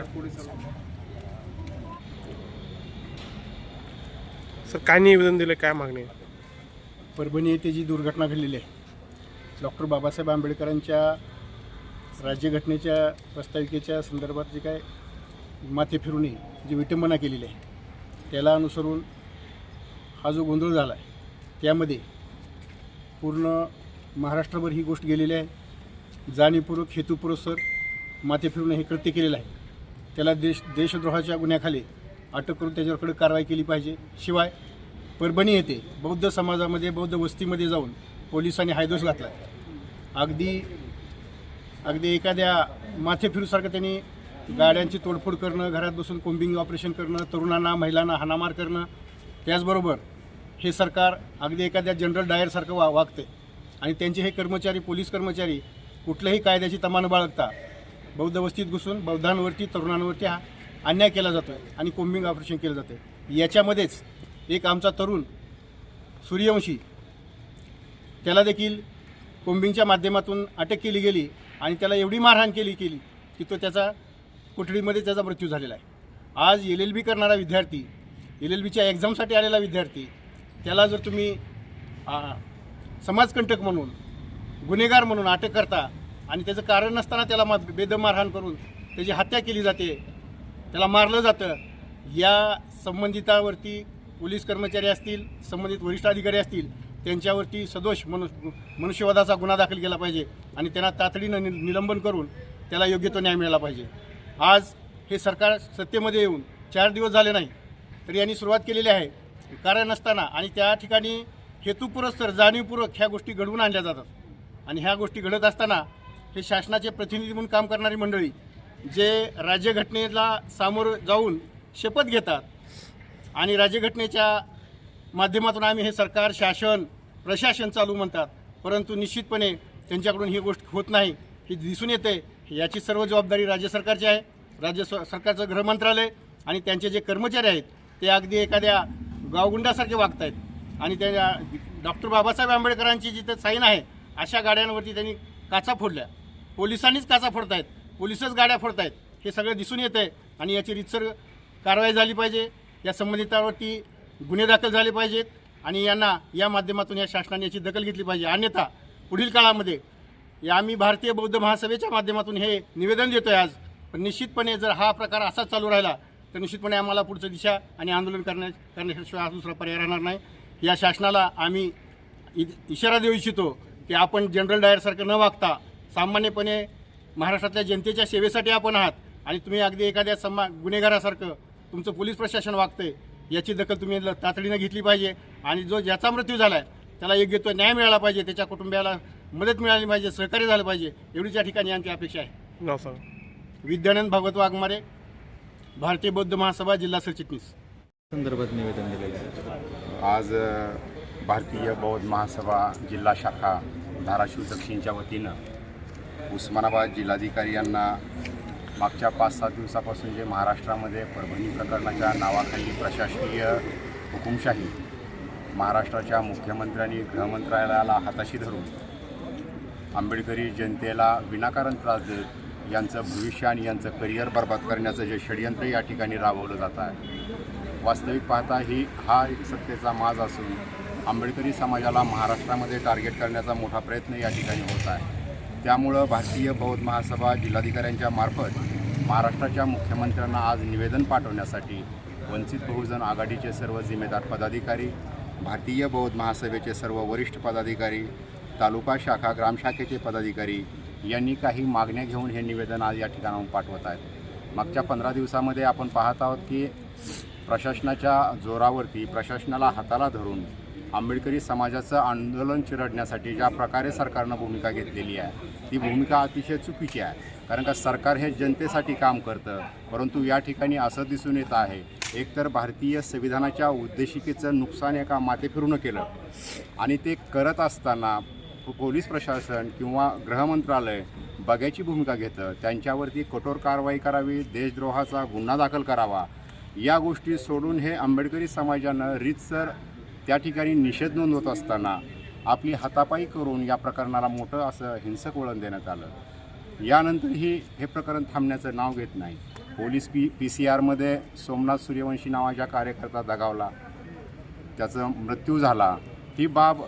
या पुढे चला सर काय निवेदन दिलं काय मागणी? आहे? परभणी येथे जी दुर्घटना घडलेली आहे डॉक्टर बाबासाहेब आंबेडकरांच्या राज्यघटनेच्या प्रस्ताविकेच्या संदर्भात जे काय माथे फिरूनही जी विटंबना केलेली आहे त्याला अनुसरून हा जो गोंधळ झाला आहे त्यामध्ये पूर्ण महाराष्ट्रभर ही गोष्ट गेलेली आहे. जाणीवपूर्वक हेतुपुरस्सर माथे फिरून हे कृत्य केलेलं आहे. त्याला देश देशद्रोहाच्या गुन्ह्याखाली अटक करून त्याच्याकडे कारवाई केली पाहिजे. शिवाय परभणी येथे बौद्ध समाजामध्ये बौद्ध वस्तीमध्ये जाऊन पोलिसांनी हायदोस घातला अगदी अगदी एखाद्या माथे फिरूसारखं त्यांनी गाड्यांची तोडफोड करणं घरात बसून कोम्बिंग ऑपरेशन करणं तरुणांना महिलांना हाणामार करणं त्याचबरोबर हे सरकार अगदी एखाद्या जनरल डायरसारखं वा वागते आणि त्यांचे हे कर्मचारी पोलीस कर्मचारी कुठल्याही कायद्याची तमा न बाळगता बौद्ध वस्तीत घुसून बौद्धांवरती तरुणांवरती हा अन्याय केला जातो आहे आणि कोम्बिंग ऑपरेशन केलं जातं आहे याच्यामध्येच एक आमचा तरुण सूर्यवंशी त्याला देखील कोम्बिंगच्या माध्यमातून अटक केली गेली आणि त्याला एवढी मारहाण केली गेली की तो त्याचा कोठडीमध्ये त्याचा मृत्यू झालेला आहे. आज एल एल बी करणारा विद्यार्थी एल एल बीच्या एक्झामसाठी आलेला विद्यार्थी त्याला जर तुम्ही समाजकंटक म्हणून गुन्हेगार म्हणून अटक करता आणि त्याचं कारण नसताना त्याला मा बेदम मारहाण करून त्याची हत्या केली जाते. त्याला मारलं जातं. या संबंधितावरती पोलीस कर्मचारी असतील संबंधित वरिष्ठ अधिकारी असतील त्यांच्यावरती सदोष मनु मनुष्यवधाचा गुन्हा दाखल केला पाहिजे आणि त्यांना तातडीनं नि निलंबन करून त्याला योग्य तो न्याय मिळाला पाहिजे. आज हे सरकार सत्तेमध्ये येऊन चार दिवस झाले नाही तरी यांनी सुरुवात केलेली आहे. कारण नसताना आणि त्या ठिकाणी हेतुपुरस्तर जाणीवपूर्वक ह्या गोष्टी घडवून आणल्या जातात. आणि ह्या गोष्टी घडत असताना हे शासनाचे प्रतिनिधी म्हणून काम करणारी मंडळी जे राज्यघटनेला सामोरं जाऊन शपथ घेतात आणि राज्यघटनेच्या माध्यमातून आम्ही हे सरकार शासन प्रशासन चालू म्हणतात परंतु निश्चितपणे त्यांच्याकडून ही गोष्ट होत नाही ही दिसून येते. याची सर्व जबाबदारी राज्य सरकारची आहे. राज्य स सरकारचं गृह मंत्रालय आणि त्यांचे जे कर्मचारी आहेत ते अगदी एखाद्या गावगुंडासारखे वागत आहेत आणि त्या डॉक्टर बाबासाहेब आंबेडकरांची जिथे साईन आहे अशा गाड्यांवरती त्यांनी काचा फोडल्या. पोलिसांनीच काचा फोडतायत. पोलिसच गाड्या फोडतायत. हे सगळं दिसून येतं आहे आणि याची रितसर कारवाई झाली पाहिजे. या संबंधितावरती गुन्हे दाखल झाले पाहिजेत आणि यांना या माध्यमातून या शासनाने याची दखल घेतली पाहिजे. अन्यथा पुढील काळामध्ये या आम्ही भारतीय बौद्ध महासभेच्या माध्यमातून हे निवेदन देतोय आज. पण निश्चितपणे जर हा प्रकार असाच चालू राहिला तर निश्चितपणे आम्हाला पुढचं दिशा आणि आंदोलन करण्या करण्याशिवाय हा दुसरा पर्याय राहणार नाही. या शासनाला आम्ही इ इशारा देऊ इच्छितो की आपण जनरल डायरसारखं न वागता सामान्यपणे महाराष्ट्रातल्या जनतेच्या सेवेसाठी आपण आहात आणि तुम्ही अगदी एखाद्या समा गुन्हेगारासारखं तुमचं पोलीस प्रशासन वागतंय याची दखल तुम्ही ल- तातडीनं घेतली पाहिजे आणि जो ज्याचा मृत्यू झाला आहे त्याला योग्य तो न्याय मिळाला पाहिजे त्याच्या कुटुंबियाला मदत मिळाली पाहिजे सहकार्य झालं पाहिजे एवढीच या ठिकाणी आमची अपेक्षा आहे. नाव सांगा विद्यानंद भागवत वाघमारे भारतीय बौद्ध महासभा जिल्हा सरचिटणीस संदर्भात निवेदन दिलेलं आहे आज भारतीय बौद्ध महासभा जिल्हा शाखा धाराशिव दक्षिणच्या वतीनं उस्मानाबाद जिल्हाधिकारी यांना मागच्या पाच सात दिवसापासून जे महाराष्ट्रामध्ये परभणी प्रकरणाच्या नावाखाली प्रशासकीय हुकुमशाही महाराष्ट्राच्या मुख्यमंत्र्यांनी गृहमंत्रालयाला हाताशी धरून आंबेडकरी जनतेला विनाकारण त्रास देत यांचं भविष्य आणि यांचं करिअर बर्बाद करण्याचं जे षडयंत्र या ठिकाणी राबवलं जात आहे. वास्तविक पाहता ही हा एक सत्तेचा माज असून आंबेडकरी समाजाला महाराष्ट्रामध्ये टार्गेट करण्याचा मोठा प्रयत्न या ठिकाणी होत आहे. त्यामुळं भारतीय बौद्ध महासभा जिल्हाधिकाऱ्यांच्या मार्फत महाराष्ट्राच्या मुख्यमंत्र्यांना आज निवेदन पाठवण्यासाठी वंचित बहुजन आघाडीचे सर्व जिम्मेदार पदाधिकारी भारतीय बौद्ध महासभेचे सर्व वरिष्ठ पदाधिकारी तालुका शाखा ग्रामशाखेचे पदाधिकारी यांनी काही मागण्या घेऊन हे निवेदन आज या ठिकाणाहून पाठवत आहेत. मागच्या पंधरा दिवसामध्ये आपण पाहत आहोत की प्रशासनाच्या जोरावरती प्रशासनाला हाताला धरून आंबेडकरी समाजाचं आंदोलन चिरडण्यासाठी ज्या प्रकारे सरकारनं भूमिका घेतलेली आहे ती भूमिका अतिशय चुकीची आहे. कारण का सरकार हे जनतेसाठी काम करतं परंतु या ठिकाणी असं दिसून येत आहे एकतर भारतीय संविधानाच्या उद्देशिकेचं नुकसान एका मातेफरून केलं आणि ते करत असताना पोलीस प्रशासन किंवा गृहमंत्रालय बघ्याची भूमिका घेतं त्यांच्यावरती कठोर कारवाई करावी देशद्रोहाचा गुन्हा दाखल करावा या गोष्टी सोडून हे आंबेडकरी समाजानं रीतसर त्या ठिकाणी निषेध नोंदवत असताना आपली हातापाई करून या प्रकरणाला मोठं असं हिंसक वळण देण्यात आलं. यानंतरही हे प्रकरण थांबण्याचं नाव घेत नाही. पोलीस पी पी सी आरमध्ये सोमनाथ सूर्यवंशी नावाच्या कार्यकर्ता दगावला. त्याचा मृत्यू झाला. ही बाब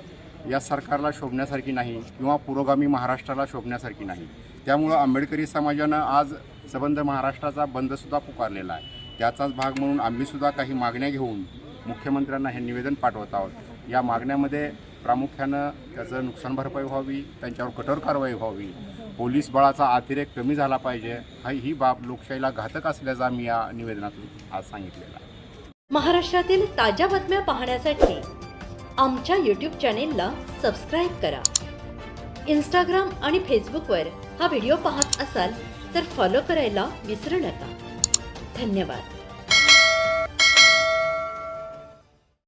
या सरकारला शोभण्यासारखी नाही किंवा पुरोगामी महाराष्ट्राला शोभण्यासारखी नाही. त्यामुळं आंबेडकरी समाजानं आज सबंध महाराष्ट्राचा बंदसुद्धा पुकारलेला आहे. त्याचाच भाग म्हणून आम्हीसुद्धा काही मागण्या घेऊन मुख्यमंत्र्यांना हे निवेदन पाठवत आहोत. या मागण्यामध्ये प्रामुख्यानं त्याचं नुकसान भरपाई व्हावी त्यांच्यावर कठोर कारवाई व्हावी पोलीस बळाचा अतिरेक कमी झाला पाहिजे हा ही बाब लोकशाहीला घातक असल्याचा मी या निवेदनातून आज सांगितलेला आहे. महाराष्ट्रातील ताज्या बातम्या पाहण्यासाठी आमच्या यूट्यूब चॅनेलला सबस्क्राईब करा. इंस्टाग्राम आणि फेसबुकवर हा व्हिडिओ पाहत असाल तर फॉलो करायला विसरू नका. धन्यवाद.